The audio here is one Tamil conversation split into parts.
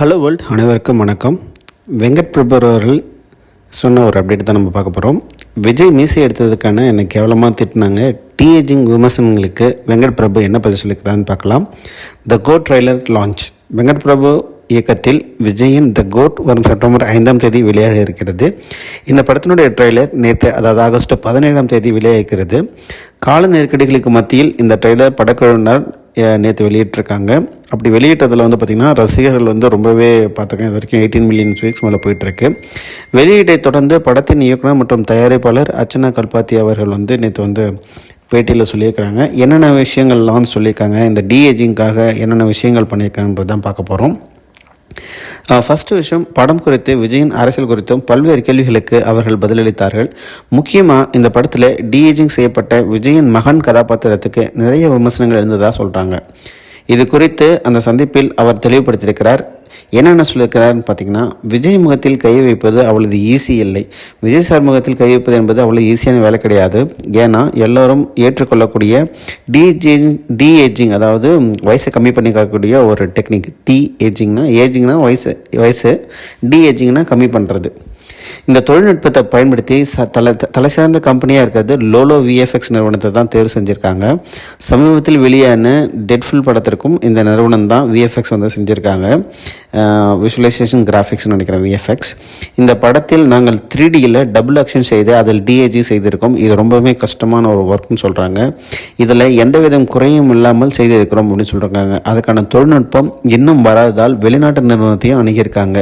ஹலோ வேர்ல்ட் அனைவருக்கும் வணக்கம். வெங்கட் பிரபர் அவர்கள் சொன்ன ஒரு அப்டேட் தான் நம்ம பார்க்க போகிறோம் விஜய் மீசை எடுத்ததுக்கான என்னை கேவலமாக திட்டினாங்க. டீஏஜிங் விமர்சனங்களுக்கு வெங்கட் பிரபு என்ன பதில் சொல்லிக்கிறான்னு பார்க்கலாம். The GOAT trailer launch Venkat Prabhu இயக்கத்தில் விஜயின் த கோட் வரும் செப்டம்பர் ஐந்தாம் தேதி வெளியாக இருக்கிறது. இந்த படத்தினுடைய ட்ரெய்லர் நேற்று அதாவது ஆகஸ்ட் பதினேழாம் தேதி வெளியாகிறது கால நெருக்கடிகளுக்கு மத்தியில் இந்த ட்ரெய்லர் படக்குழுவினர் நேற்று வெளியிட்டிருக்காங்க. அப்படி வெளியிட்டதில் வந்து பார்த்திங்கன்னா ரசிகர்கள் வந்து ரொம்பவே பார்த்துருக்கேன் இது வரைக்கும் எயிட்டீன் மில்லியன் வீக்ஸ் மேலே போயிட்டுருக்கு. வெளியீட்டை தொடர்ந்து படத்தின் இயக்குனர் மற்றும் தயாரிப்பாளர் அர்ச்சனா கல்பாத்தி அவர்கள் வந்து நேற்று வந்து பேட்டியில் சொல்லியிருக்கிறாங்க. என்னென்ன விஷயங்கள்லாம் வந்து சொல்லியிருக்காங்க. இந்த டிஏஜிங்காக என்னென்ன விஷயங்கள் பண்ணியிருக்காங்கன்றது தான் பார்க்க போகிறோம் ஃபஸ்ட்டு விஷயம் படம் குறித்து விஜயின் அரசியல் குறித்தும் பல்வேறு கேள்விகளுக்கு அவர்கள் பதிலளித்தார்கள். முக்கியமாக இந்த படத்தில் டிஏஜிங் செய்யப்பட்ட விஜயின் மகன் கதாபாத்திரத்துக்கு நிறைய விமர்சனங்கள் இருந்ததாக சொல்கிறாங்க இது குறித்து அந்த சந்திப்பில் அவர் தெளிவுபடுத்தியிருக்கிறார். என்னென்ன சொல்லியிருக்கிறார்னு பார்த்தீங்கன்னா விஜய் முகத்தில் கை வைப்பது அவ்வளவு ஈஸி இல்லை. விஜய் சார் முகத்தில் கை வைப்பது என்பது அவ்வளோ ஈஸியான வேலை கிடையாது. ஏன்னா எல்லோரும் ஏற்றுக்கொள்ளக்கூடிய டிஜிங் டி ஏஜிங் அதாவது வயசை கம்மி பண்ணிக்கக்கூடிய ஒரு டெக்னிக் டி ஏஜிங்னா ஏஜிங்னா வயசு வயசு டி ஏஜிங்னா கம்மி பண்ணுறது இந்த தொழில்நுட்பத்தை பயன்படுத்தி ச தலை தலை சிறந்த கம்பெனியாக இருக்கிறது லோலோ விஎஃப்எக்ஸ் நிறுவனத்தை தான் தேர்வு செஞ்சுருக்காங்க. சமீபத்தில் வெளியான டெட்ஃபுல் படத்திற்கும் இந்த நிறுவனம் தான் விஎஃப்எக்ஸ் வந்து செஞ்சுருக்காங்க. விஷுவலைசேஷன் கிராஃபிக்ஸ்னு நினைக்கிறேன் விஎஃப்எக்ஸ் இந்த படத்தில் நாங்கள் த்ரீ டியில் டபுள் ஆக்ஷன் செய்து அதில் டிஏஜி செய்திருக்கோம். இது ரொம்பவுமே கஷ்டமான ஒரு ஒர்க்னு சொல்கிறாங்க இதில் எந்த விதம் குறையும் இல்லாமல் செய்திருக்கிறோம் அப்படின்னு சொல்கிறாங்க அதுக்கான தொழில்நுட்பம் இன்னும் வராததால் வெளிநாட்டு நிறுவனத்தையும் அணுகியிருக்காங்க.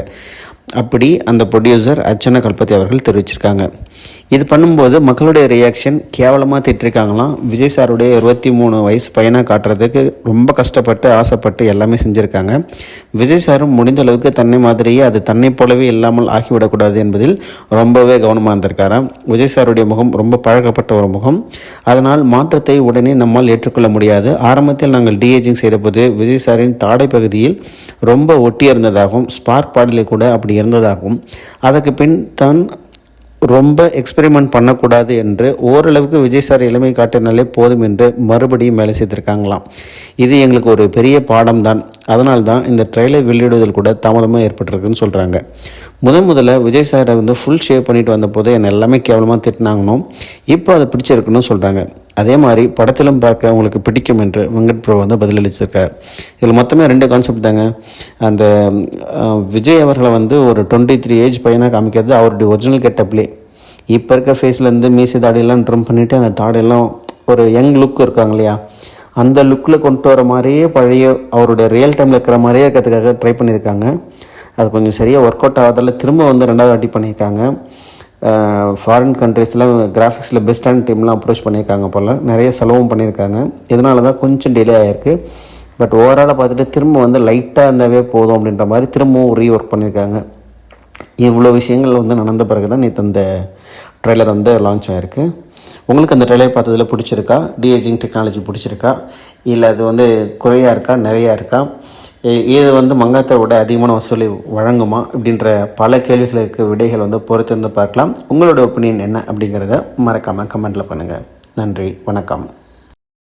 அப்படி அந்த ப்ரொடியூசர் அர்ச்சனா கல்பதி அவர்கள் தெரிவிச்சிருக்காங்க. இது பண்ணும்போது மக்களுடைய ரியாக்ஷன் கேவலமாக திட்டிருக்காங்களாம். விஜய் சாருடைய இருபத்தி மூணு வயசு பையனாக காட்டுறதுக்கு ரொம்ப கஷ்டப்பட்டு ஆசைப்பட்டு எல்லாமே செஞ்சுருக்காங்க. விஜய் சாரும் முடிந்த அளவுக்கு தன்னை மாதிரியே அது தன்னை போலவே இல்லாமல் ஆகிவிடக்கூடாது என்பதில் ரொம்பவே கவனமாக இருந்திருக்காராம். விஜய் சாருடைய முகம் ரொம்ப பழக்கப்பட்ட ஒரு முகம். அதனால் மாற்றத்தை உடனே நம்மால் ஏற்றுக்கொள்ள முடியாது. ஆரம்பத்தில் நாங்கள் டிஏஜிங் செய்தபோது விஜய் சாரின் தாடை பகுதியில் ரொம்ப ஒட்டி இருந்ததாகவும் ஸ்பார்க் பாடலில் கூட அப்படி இருந்ததாகவும் அதற்கு பின் தான் ரொம்ப எக்ஸ்பெரிமெண்ட் பண்ணக்கூடாது என்று ஓரளவுக்கு விஜய் சார் இளமை காட்டினாலே போதும் என்று மறுபடியும் வேலை செய்திருக்காங்களாம். இது எங்களுக்கு ஒரு பெரிய பாடம் தான் அதனால் தான் இந்த ட்ரெய்லர் வெளியிடுவதில் கூட தாமதமாக ஏற்பட்டிருக்குன்னு சொல்கிறாங்க முதன் முதல்ல விஜய் சாரை வந்து ஃபுல் ஷேவ் பண்ணிட்டு வந்தபோது என்னை எல்லாமே கேவலமாக திட்டினாங்கணும் இப்போ அதை பிடிச்சிருக்குன்னு சொல்கிறாங்க அதே மாதிரி படத்திலும் பார்க்க உங்களுக்கு பிடிக்கும் என்று வெங்கட் பிரபு வந்து பதிலளிச்சிருக்கார். இதில் மொத்தமே ரெண்டு கான்செப்ட் தாங்க. அந்த விஜய் அவர்களை வந்து ஒரு டுவெண்ட்டி த்ரீ ஏஜ் பையனாக காமிக்கிறது அவருடைய ஒரிஜினல் கெட்டப்லே இப்போ இருக்க ஃபேஸ்லேருந்து மீசி தாடியெல்லாம் ட்ரிம் பண்ணிவிட்டு அந்த தாடியெல்லாம் ஒரு யங் லுக் இருக்காங்க இல்லையா? அந்த லுக்கில் கொண்டு வர மாதிரியே பழைய அவருடைய ரியல் டைமில் இருக்கிற மாதிரியே இருக்கிறதுக்காக ட்ரை பண்ணியிருக்காங்க. அது கொஞ்சம் சரியாக ஒர்க் அவுட் ஆகாதால் திரும்ப வந்து ரெண்டாவது வாட்டி பண்ணியிருக்காங்க. ஃபாரின் கண்ட்ரீஸில் கிராஃபிக்ஸில் பெஸ்டான டீம்லாம் அப்ரோச் பண்ணியிருக்காங்க போல். நிறைய செலவும் பண்ணியிருக்காங்க. இதனால தான் கொஞ்சம் டிலே ஆகிருக்கு பட் ஓவராலாக பார்த்துட்டு திரும்ப வந்து லைட்டாக இருந்தாவே போதும் அப்படின்ற மாதிரி திரும்பவும் ரீ ஒர்க் பண்ணியிருக்காங்க. இவ்வளோ விஷயங்கள் வந்து நடந்த பிறகு தான் நேற்று அந்த ட்ரெய்லர் வந்து லான்ச் ஆகிருக்கு உங்களுக்கு அந்த ட்ரெய்லர் பார்த்ததில் பிடிச்சிருக்கா? டிஏஜிங் டெக்னாலஜி பிடிச்சிருக்கா? இல்லை அது வந்து குறையாக இருக்கா? நிறையா இருக்கா? இது வந்து மங்காத்தை விட அதிகமான வசூலை வழங்குமா அப்படின்ற பல கேள்விகளுக்கு விடைகள் வந்து பொறுத்திருந்து பார்க்கலாம். உங்களோட ஒப்பீனியன் என்ன அப்படிங்கிறத மறக்காமல் கமெண்ட்டில் பண்ணுங்கள் நன்றி வணக்கம்.